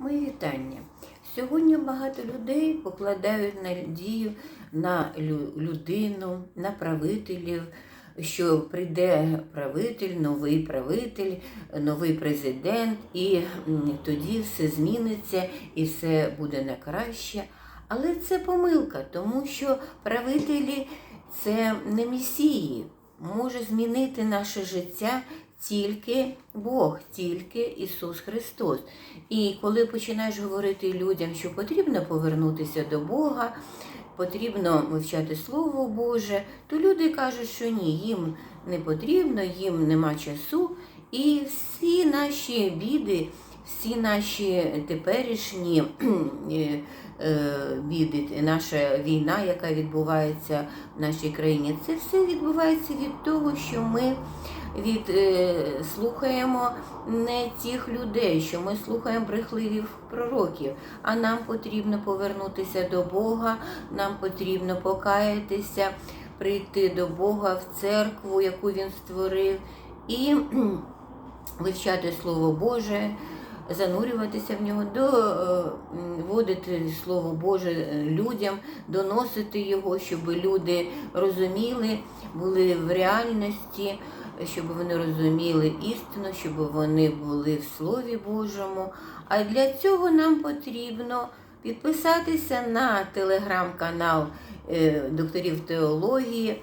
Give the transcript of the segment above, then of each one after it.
Мої вітання. Сьогодні багато людей покладають надію на людину, на правителів, що прийде правитель, новий правитель, новий президент, і тоді все зміниться і все буде на краще. Але це помилка, тому що правителі це не месії. Може змінити наше життя тільки Бог, тільки Ісус Христос. І коли починаєш говорити людям, що потрібно повернутися до Бога, потрібно вивчати Слово Боже, то люди кажуть, що ні, їм не потрібно, їм нема часу. І всі наші біди, всі наші теперішні е, е, біди, наша війна, яка відбувається в нашій країні, це все відбувається від того, що ми від, е, слухаємо не тих людей, що ми слухаємо брехливих пророків, а нам потрібно повернутися до Бога, нам потрібно покаятися, прийти до Бога в церкву, яку Він створив, і вивчати Слово Боже. Занурюватися в нього, доводити Слово Боже е, людям, доносити його, щоб люди розуміли, були в реальності, щоб вони розуміли істину, щоб вони були в Слові Божому. А для цього нам потрібно підписатися на телеграм-канал е, докторів теології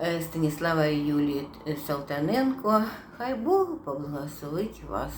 е, Станіслава Юлії Салтаненко. Хай Бог поблагословить вас.